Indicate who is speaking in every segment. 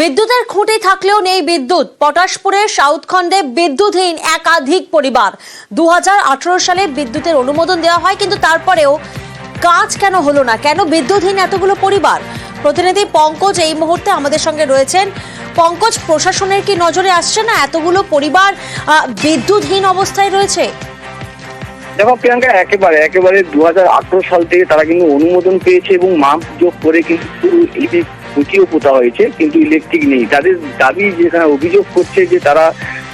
Speaker 1: বিদ্যুতের খুঁটি থাকলেও নেই বিদ্যুৎ। পটাশপুরের সাউথখণ্ডে বিদ্যুৎহীন একাধিক পরিবার। দু হাজার আঠেরো সালে বিদ্যুতের অনুমোদন দেওয়া হয়, কিন্তু তারপরেও কাজ কেন হলো না? কেন বিদ্যুৎহীন এতগুলো পরিবার? প্রতিনিধি পঙ্কজ এই মুহূর্তে আমাদের সঙ্গে রয়েছেন। পঙ্কজ, প্রশাসনের কি নজরে আসছে না এতগুলো পরিবার বিদ্যুৎহীন অবস্থায় রয়েছে?
Speaker 2: দেখো প্রিয়াঙ্কা, একেবারে একেবারে দু হাজার আঠারো সাল থেকে তারা কিন্তু অনুমোদন পেয়েছে এবং মাপ যোগ করে কিন্তু খুঁটিও পোতা হয়েছে, কিন্তু ইলেকট্রিক নেই। তাদের দাবি যেখানে অভিযোগ করছে যে তারা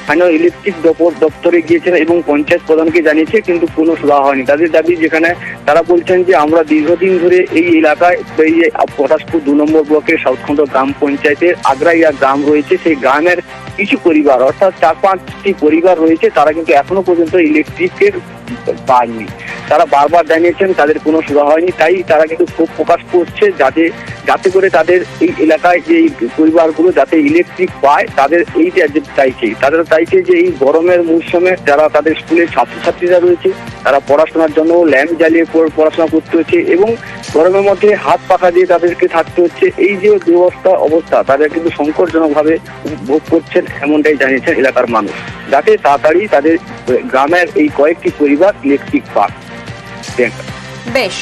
Speaker 2: স্থানীয় ইলেকট্রিক দপ্তর দপ্তরে গিয়েছেন এবং পঞ্চায়েত প্রধানকে জানিয়েছে, কিন্তু কোনো সুরা হয়নি। তাদের দাবি যেখানে তারা বলছেন যে, আমরা দীর্ঘদিন ধরে এই এলাকায় এই পটাশপুর দু নম্বর ব্লকের সাউথখণ্ড গ্রাম পঞ্চায়েতের আগ্রাইয়া গ্রাম রয়েছে। সেই গ্রামের কিছু পরিবার, অর্থাৎ চার পাঁচটি পরিবার রয়েছে, তারা কিন্তু এখনও পর্যন্ত ইলেকট্রিকের পায়নি তারা বারবার জানিয়েছেন তাদের কোনো সুরা হয়নি। তাই তারা কিন্তু ক্ষোভ প্রকাশ করছে যাতে যাতে করে তাদের এই এলাকায় যে পরিবারগুলো যাতে ইলেকট্রিক পায়, তাদের এই যে চাইছে। তাদের চাইছে যে এই গরমের মৌসুমে যারা তাদের স্কুলের ছাত্রছাত্রীরা রয়েছে, তারা পড়াশোনার জন্য ল্যাম্প জ্বালিয়ে পড়- পড়াশোনা করতে হচ্ছে এবং গরমের মধ্যে হাত পাখা দিয়ে তাদেরকে থাকতে হচ্ছে। এই যে দুরবস্থা অবস্থা, তাদের কিন্তু সংকটজনকভাবে ভোগ করছেন এমনটাই জানিয়েছেন এলাকার মানুষ। যাতে তাড়াতাড়ি তাদের গ্রামের এই কয়েকটি পরিবার ইলেকট্রিক পাক। প্রিয়াঙ্কা
Speaker 1: বেশ